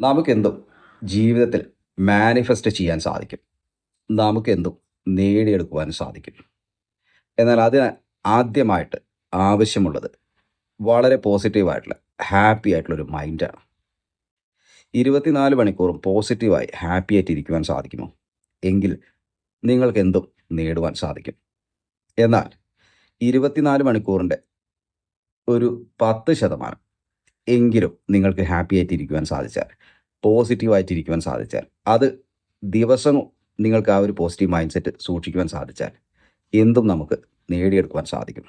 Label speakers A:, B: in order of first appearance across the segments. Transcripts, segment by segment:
A: നമുക്കെന്തും ജീവിതത്തിൽ മാനിഫെസ്റ്റ് ചെയ്യാൻ സാധിക്കും. നമുക്കെന്തും നേടിയെടുക്കുവാൻ സാധിക്കും. എന്നാൽ അതിന് ആദ്യമായിട്ട് ആവശ്യമുള്ളത് വളരെ പോസിറ്റീവായിട്ടുള്ള ഹാപ്പി ആയിട്ടുള്ളൊരു മൈൻഡാണ് ഇരുപത്തിനാല് മണിക്കൂറും പോസിറ്റീവായി ഹാപ്പി ആയിട്ട് ഇരിക്കുവാൻ സാധിക്കുമോ? എങ്കിൽ നിങ്ങൾക്ക് എന്തും നേടുവാൻ സാധിക്കും. എന്നാൽ ഇരുപത്തിനാല് മണിക്കൂറിന്റെ ഒരു പത്ത് ശതമാനം എങ്കിലും നിങ്ങൾക്ക് ഹാപ്പി ആയിട്ടിരിക്കുവാൻ സാധിച്ചാൽ പോസിറ്റീവ് ആയിട്ടിരിക്കുവാൻ സാധിച്ചാൽ അത് ദിവസം നിങ്ങൾക്ക് ആ ഒരു പോസിറ്റീവ് മൈൻഡ് സെറ്റ് സൂക്ഷിക്കുവാൻ സാധിച്ചാൽ എന്തും നമുക്ക് നേടിയെടുക്കുവാൻ സാധിക്കും.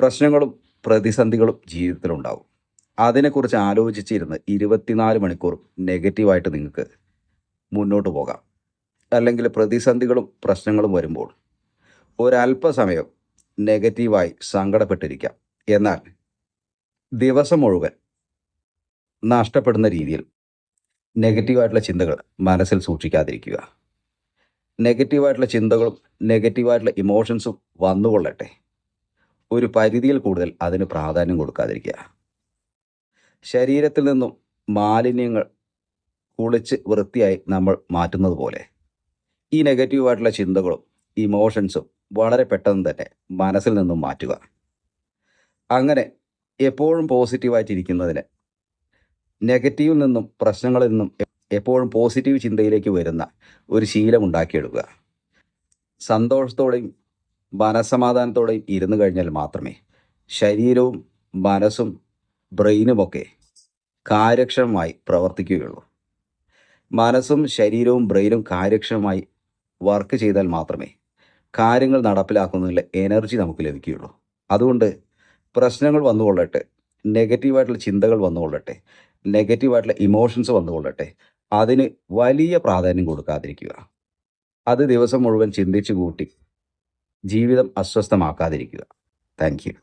A: പ്രശ്നങ്ങളും പ്രതിസന്ധികളും ജീവിതത്തിലുണ്ടാവും. അതിനെക്കുറിച്ച് ആലോചിച്ചിരുന്ന് ഇരുപത്തിനാല് മണിക്കൂർ നെഗറ്റീവായിട്ട് നിങ്ങൾക്ക് മുന്നോട്ട് പോകാം. അല്ലെങ്കിൽ പ്രതിസന്ധികളും പ്രശ്നങ്ങളും വരുമ്പോൾ ഒരല്പസമയം നെഗറ്റീവായി സങ്കടപ്പെട്ടിരിക്കാം. എന്നാൽ ദിവസം മുഴുവൻ നഷ്ടപ്പെടുന്ന രീതിയിൽ നെഗറ്റീവായിട്ടുള്ള ചിന്തകൾ മനസ്സിൽ സൂക്ഷിക്കാതിരിക്കുക. നെഗറ്റീവായിട്ടുള്ള ചിന്തകളും നെഗറ്റീവായിട്ടുള്ള ഇമോഷൻസും വന്നുകൊള്ളട്ടെ. ഒരു പരിധിയിൽ കൂടുതൽ അതിന് പ്രാധാന്യം കൊടുക്കാതിരിക്കുക. ശരീരത്തിൽ നിന്നും മാലിന്യങ്ങൾ കുളിച്ച് വൃത്തിയായി നമ്മൾ മാറ്റുന്നത് പോലെ ഈ നെഗറ്റീവായിട്ടുള്ള ചിന്തകളും ഇമോഷൻസും വളരെ പെട്ടെന്ന് തന്നെ മനസ്സിൽ നിന്നും മാറ്റുക. അങ്ങനെ എപ്പോഴും പോസിറ്റീവായിട്ടിരിക്കുന്നതിന് നെഗറ്റീവിൽ നിന്നും പ്രശ്നങ്ങളിൽ നിന്നും എപ്പോഴും പോസിറ്റീവ് ചിന്തയിലേക്ക് വരുന്ന ഒരു ശീലം ഉണ്ടാക്കിയെടുക്കുക സന്തോഷത്തോടെയും മനസമാധാനത്തോടെയും ഇരുന്നു കഴിഞ്ഞാൽ മാത്രമേ ശരീരവും മനസ്സും ബ്രെയിനുമൊക്കെ കാര്യക്ഷമമായി പ്രവർത്തിക്കുകയുള്ളൂ. മനസ്സും ശരീരവും ബ്രെയിനും കാര്യക്ഷമമായി വർക്ക് ചെയ്താൽ മാത്രമേ കാര്യങ്ങൾ നടപ്പിലാക്കുന്നതിലെ എനർജി നമുക്ക് ലഭിക്കുകയുള്ളൂ. അതുകൊണ്ട് പ്രശ്നങ്ങൾ വന്നുകൊള്ളട്ടെ നെഗറ്റീവായിട്ടുള്ള ചിന്തകൾ വന്നുകൊള്ളട്ടെ നെഗറ്റീവായിട്ടുള്ള ഇമോഷൻസ് വന്നുകൊള്ളട്ടെ അതിന് വലിയ പ്രാധാന്യം കൊടുക്കാതിരിക്കുക. അത് ദിവസം മുഴുവൻ ചിന്തിച്ചു കൂട്ടി ജീവിതം അസ്വസ്ഥമാക്കാതിരിക്കുക. താങ്ക്